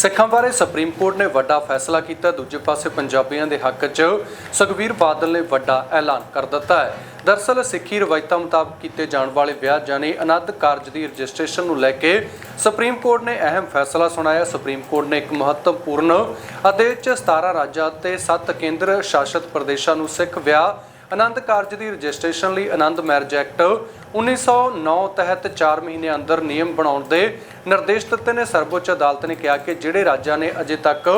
ਸਿੱਖਾਂ ਬਾਰੇ supreme court ਨੇ ਵੱਡਾ ਫੈਸਲਾ ਕੀਤਾ। ਦੂਜੇ ਪਾਸੇ ਪੰਜਾਬੀਆਂ ਦੇ ਹੱਕ 'ਚ ਸੁਖਬੀਰ ਬਾਦਲ ਨੇ ਵੱਡਾ ਐਲਾਨ ਕਰ ਦਿੱਤਾ ਹੈ। ਦਰਸਲ ਸਿੱਖੀ ਰਵਾਇਤਾਂ ਮੁਤਾਬਕ ਕੀਤੇ ਜਾਣ ਵਾਲੇ ਵਿਆਹ ਜਾਨੀ ਅਨੰਦ ਕਾਰਜ ਦੀ ਰਜਿਸਟ੍ਰੇਸ਼ਨ ਨੂੰ ਲੈ ਕੇ ਸੁਪਰੀਮ ਕੋਰਟ ਨੇ ਅਹਿਮ ਫੈਸਲਾ ਸੁਣਾਇਆ। ਸੁਪਰੀਮ ਕੋਰਟ ਨੇ ਇੱਕ ਮਹੱਤਵਪੂਰਨ ਆਦੇਸ਼ 'ਚ 17 ਰਾਜਾਂ ਤੇ 7 ਕੇਂਦਰ ਸ਼ਾਸਿਤ ਪ੍ਰਦੇਸ਼ਾਂ ਨੂੰ ਸਿੱਖ ਵਿਆਹ ਆਨੰਦ ਕਾਰਜ ਦੀ ਰਜਿਸਟ੍ਰੇਸ਼ਨ ਲਈ ਆਨੰਦ ਮੈਰਿਜ ਐਕਟ 1909 ਤਹਿਤ 4 ਮਹੀਨੇ ਅੰਦਰ ਨਿਯਮ ਬਣਾਉਣ ਦੇ ਨਿਰਦੇਸ਼ ਦਿੱਤੇ ਨੇ। ਸਰਵਉੱਚ ਅਦਾਲਤ ਨੇ ਕਿਹਾ ਕਿ ਜਿਹੜੇ ਰਾਜਾਂ ਨੇ ਅਜੇ ਤੱਕ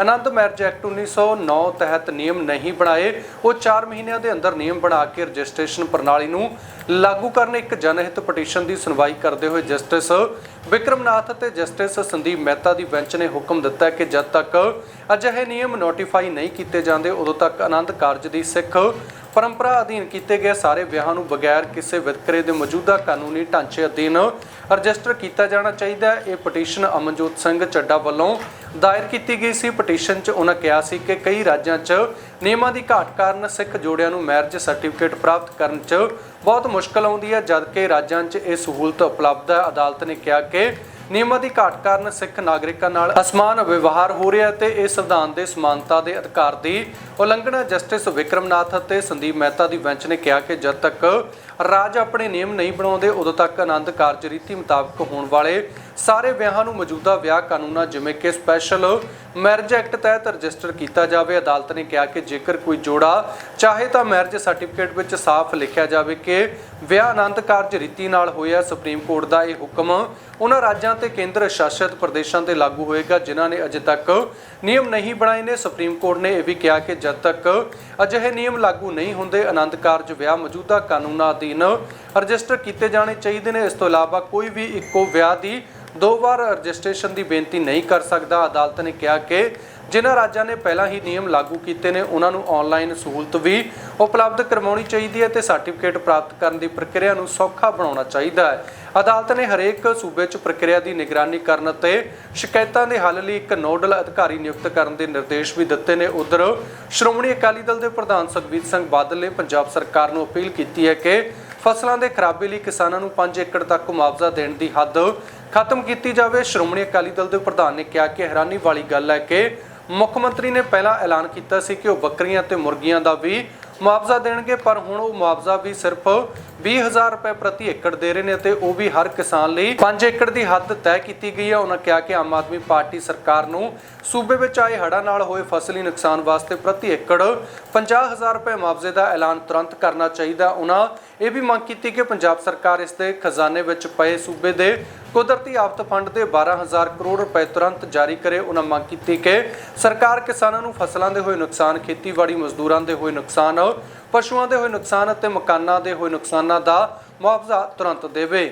ਆਨੰਦ ਮੈਰਿਜ ਐਕਟ 1909 ਤਹਿਤ ਨਿਯਮ ਨਹੀਂ ਬਣਾਏ, ਉਹ 4 ਮਹੀਨਿਆਂ ਦੇ ਅੰਦਰ ਨਿਯਮ ਬਣਾ ਕੇ ਰਜਿਸਟ੍ਰੇਸ਼ਨ ਪ੍ਰਣਾਲੀ ਨੂੰ ਲਾਗੂ ਕਰਨ ਇੱਕ ਜਨਹਿਤ ਪਟੀਸ਼ਨ ਦੀ ਸੁਣਵਾਈ ਕਰਦੇ ਹੋਏ ਜਸਟਿਸ ਵਿਕਰਮਨਾਥ ਅਤੇ ਜਸਟਿਸ ਸੰਦੀਪ ਮਹਿਤਾ ਦੀ ਬੈਂਚ ਨੇ ਹੁਕਮ ਦਿੱਤਾ ਕਿ ਜਦ ਤੱਕ ਅਜਿਹੇ ਨਿਯਮ ਨੋਟੀਫਾਈ ਨਹੀਂ ਕੀਤੇ ਜਾਂਦੇ, ਉਦੋਂ ਤੱਕ ਆਨੰਦ ਕਾਰਜ ਦੀ ਸਿੱਖ ਪਰੰਪਰਾ ਅਧੀਨ ਕੀਤੇ ਗਏ ਸਾਰੇ ਵਿਆਹਾਂ ਨੂੰ ਬਗੈਰ ਕਿਸੇ ਵਿਤਕਰੇ ਦੇ ਮੌਜੂਦਾ ਕਾਨੂੰਨੀ ਢਾਂਚੇ ਅਧੀਨ ਰਜਿਸਟਰ ਕੀਤਾ ਜਾਣਾ ਚਾਹੀਦਾ ਹੈ। ਇਹ ਪਟੀਸ਼ਨ ਅਮਨਜੋਤ ਸਿੰਘ ਚੱਡਾ ਵੱਲੋਂ ਦਾਇਰ ਕੀਤੀ ਗਈ ਸੀ। ਪਟੀਸ਼ਨ 'ਚ ਉਹਨਾਂ ਕਿਹਾ ਸੀ ਕਿ ਕਈ ਰਾਜਾਂ 'ਚ ਨਿਯਮਾਂ ਦੀ ਘਾਟ ਕਾਰਨ ਸਿੱਖ ਜੋੜਿਆਂ ਨੂੰ ਮੈਰਿਜ ਸਰਟੀਫਿਕੇਟ ਪ੍ਰਾਪਤ ਕਰਨ 'ਚ ਬਹੁਤ ਮੁਸ਼ਕਲ ਆਉਂਦੀ ਹੈ, ਜਦਕਿ ਰਾਜਾਂ 'ਚ ਇਹ ਸਹੂਲਤ ਉਪਲਬਧ ਹੈ। ਅਦਾਲਤ ਨੇ ਕਿਹਾ ਕਿ ਨਿਯਮਾਂ ਦੀ ਘਾਟ ਕਾਰਨ ਸਿੱਖ ਨਾਗਰਿਕਾਂ ਨਾਲ ਅਸਮਾਨ ਵਿਵਹਾਰ ਹੋ ਰਿਹਾ ਤੇ ਇਹ ਸੰਵਿਧਾਨ ਦੇ ਸਮਾਨਤਾ ਦੇ ਅਧਿਕਾਰ ਦੀ ਉਲੰਘਣਾ ਜਸਟਿਸ ਵਿਕਰਮਨਾਥ ਅਤੇ ਸੰਦੀਪ ਮਹਿਤਾ ਦੀ ਬੈਂਚ ਨੇ ਕਿਹਾ ਕਿ ਜਦ ਤੱਕ ਰਾਜ ਆਪਣੇ ਨਿਯਮ ਨਹੀਂ ਬਣਾਉਂਦੇ, ਉਦੋਂ ਤੱਕ ਆਨੰਦ ਕਾਰਜ ਰੀਤੀ ਮੁਤਾਬਕ ਹੋਣ ਵਾਲੇ ਸਾਰੇ ਵਿਆਹਾਂ ਨੂੰ ਮੌਜੂਦਾ ਵਿਆਹ ਕਾਨੂੰਨਾਂ, ਜਿਵੇਂ ਕਿ ਸਪੈਸ਼ਲ ਮੈਰਿਜ ਐਕਟ ਤਹਿਤ ਰਜਿਸਟਰ ਕੀਤਾ ਜਾਵੇ। ਅਦਾਲਤ ਨੇ ਕਿਹਾ ਕਿ ਜੇਕਰ ਕੋਈ ਜੋੜਾ ਚਾਹੇ ਤਾਂ ਮੈਰਿਜ ਸਰਟੀਫਿਕੇਟ ਵਿੱਚ ਸਾਫ਼ ਲਿਖਿਆ ਜਾਵੇ ਕਿ ਵਿਆਹ ਆਨੰਦ ਕਾਰਜ ਰੀਤੀ ਨਾਲ ਹੋਇਆ, ਸੁਪਰੀਮ ਕੋਰਟ ਦਾ ਇਹ ਹੁਕਮ ਉਹਨਾਂ ਰਾਜਾਂ ਤੇ ਕੇਂਦਰ ਸ਼ਾਸਿਤ ਪ੍ਰਦੇਸ਼ਾਂ ਤੇ ਲਾਗੂ ਹੋਏਗਾ, ਜਿਨ੍ਹਾਂ ਨੇ ਅਜੇ ਤੱਕ ਨਿਯਮ ਨਹੀਂ ਬਣਾਏ ਨੇ। ਸੁਪਰੀਮ ਕੋਰਟ ਨੇ ਇਹ ਵੀ ਕਿਹਾ ਕਿ ਜਦ ਤੱਕ ਅਜਿਹੇ ਨਿਯਮ ਲਾਗੂ ਨਹੀਂ ਹੁੰਦੇ ਆਨੰਦ ਕਾਰਜ ਵਿਆਹ ਮੌਜੂਦਾ ਕਾਨੂੰਨਾਂ ਅਧੀਨ ਰਜਿਸਟਰ ਕੀਤੇ ਜਾਣੇ ਚਾਹੀਦੇ ਨੇ। ਇਸ ਤੋਂ ਇਲਾਵਾ ਕੋਈ ਵੀ ਇੱਕੋ ਵਿਆਹ ਦੀ ਦੋ ਵਾਰ ਰਜਿਸਟ੍ਰੇਸ਼ਨ ਦੀ ਬੇਨਤੀ ਨਹੀਂ ਕਰ ਸਕਦਾ। ਅਦਾਲਤ ਨੇ ਕਿਹਾ ਕਿ ਜਿਨ੍ਹਾਂ ਰਾਜਾਂ ਨੇ ਪਹਿਲਾਂ ਹੀ ਨਿਯਮ ਲਾਗੂ ਕੀਤੇ ਨੇ, ਉਹਨਾਂ ਨੂੰ ਆਨਲਾਈਨ ਸਹੂਲਤ ਵੀ ਉਪਲਬਧ ਕਰਵਾਉਣੀ ਚਾਹੀਦੀ ਹੈ ਤੇ ਸਰਟੀਫਿਕੇਟ ਪ੍ਰਾਪਤ ਕਰਨ ਦੀ ਪ੍ਰਕਿਰਿਆ ਨੂੰ ਸੌਖਾ ਬਣਾਉਣਾ ਚਾਹੀਦਾ ਹੈ। ਅਦਾਲਤ ਨੇ ਹਰੇਕ ਸੂਬੇ 'ਚ ਪ੍ਰਕਿਰਿਆ ਦੀ ਨਿਗਰਾਨੀ ਕਰਨ ਅਤੇ ਸ਼ਿਕਾਇਤਾਂ ਦੇ ਹੱਲ ਲਈ ਇੱਕ ਨੋਡਲ ਅਧਿਕਾਰੀ ਨਿਯੁਕਤ ਕਰਨ ਦੇ ਨਿਰਦੇਸ਼ ਵੀ ਦਿੱਤੇ ਨੇ। ਉਧਰ ਸ਼੍ਰੋਮਣੀ ਅਕਾਲੀ ਦਲ ਦੇ ਪ੍ਰਧਾਨ ਸੁਖਬੀਰ ਸਿੰਘ ਬਾਦਲ ਨੇ ਪੰਜਾਬ ਸਰਕਾਰ ਨੂੰ ਅਪੀਲ ਕੀਤੀ ਹੈ ਕਿ ਫਸਲਾਂ ਦੇ ਖਰਾਬੇ ਲਈ ਕਿਸਾਨਾਂ ਨੂੰ 5 ਏਕੜ ਤੱਕ ਮੁਆਵਜ਼ਾ ਦੇਣ ਦੀ ਹੱਦ ਖਤਮ ਕੀਤੀ ਜਾਵੇ। ਸ਼੍ਰੋਮਣੀ ਅਕਾਲੀ ਦਲ ਦੇ ਪ੍ਰਧਾਨ ਨੇ ਕਿਹਾ ਕਿ ਹੈਰਾਨੀ ਵਾਲੀ ਗੱਲ ਹੈ ਕਿ ਮੁੱਖ ਮੰਤਰੀ ਨੇ ਪਹਿਲਾਂ ਐਲਾਨ ਕੀਤਾ ਸੀ ਕਿ ਉਹ ਬੱਕਰੀਆਂ ਤੇ ਮੁਰਗੀਆਂ ਦਾ ਵੀ ਮੁਆਵਜ਼ਾ ਦੇਣਗੇ, ਪਰ ਹੁਣ ਉਹ ਮੁਆਵਜ਼ਾ ਵੀ ਸਿਰਫ 20000 ਰੁਪਏ ਪ੍ਰਤੀ ਏਕੜ ਦੇ ਰਹੇ ਨੇ ਅਤੇ ਉਹ ਵੀ ਹਰ ਕਿਸਾਨ ਲਈ 5 ਏਕੜ ਦੀ ਹੱਦ ਤੈਅ ਕੀਤੀ ਗਈ ਹੈ। ਉਹਨਾਂ ਕਿਹਾ ਕਿ ਆਮ ਆਦਮੀ ਪਾਰਟੀ ਸਰਕਾਰ ਨੂੰ ਸੂਬੇ ਵਿੱਚ ਆਏ ਹੜ੍ਹਾਂ ਨਾਲ ਹੋਏ ਫਸਲੀ ਨੁਕਸਾਨ ਵਾਸਤੇ ਪ੍ਰਤੀ ਏਕੜ 50000 ਰੁਪਏ ਮੁਆਵਜ਼ੇ ਦਾ ਐਲਾਨ ਤੁਰੰਤ ਕਰਨਾ ਚਾਹੀਦਾ। ਉਹਨਾਂ ਇਹ ਵੀ ਮੰਗ ਕੀਤੀ ਕਿ ਪੰਜਾਬ ਸਰਕਾਰ ਇਸ ਦੇ ਖਜ਼ਾਨੇ ਵਿੱਚ ਪਏ ਸੂਬੇ ਦੇ ਕੁਦਰਤੀ ਆਫਤ ਫੰਡ ਦੇ 12000 ਕਰੋੜ ਰੁਪਏ ਤੁਰੰਤ ਜਾਰੀ ਕਰੇ। ਉਹਨਾਂ ਮੰਗ ਕੀਤੀ ਕਿ ਸਰਕਾਰ ਕਿਸਾਨਾਂ ਨੂੰ ਫਸਲਾਂ ਦੇ ਹੋਏ ਨੁਕਸਾਨ, ਖੇਤੀਬਾੜੀ ਮਜ਼ਦੂਰਾਂ ਦੇ ਹੋਏ ਨੁਕਸਾਨ ਪਸ਼ੂਆਂ ਦੇ ਹੋਏ ਨੁਕਸਾਨ ਅਤੇ ਮਕਾਨਾਂ ਦੇ ਹੋਏ ਨੁਕਸਾਨਾਂ ਦਾ ਮੁਆਵਜ਼ਾ ਤੁਰੰਤ ਦੇਵੇ।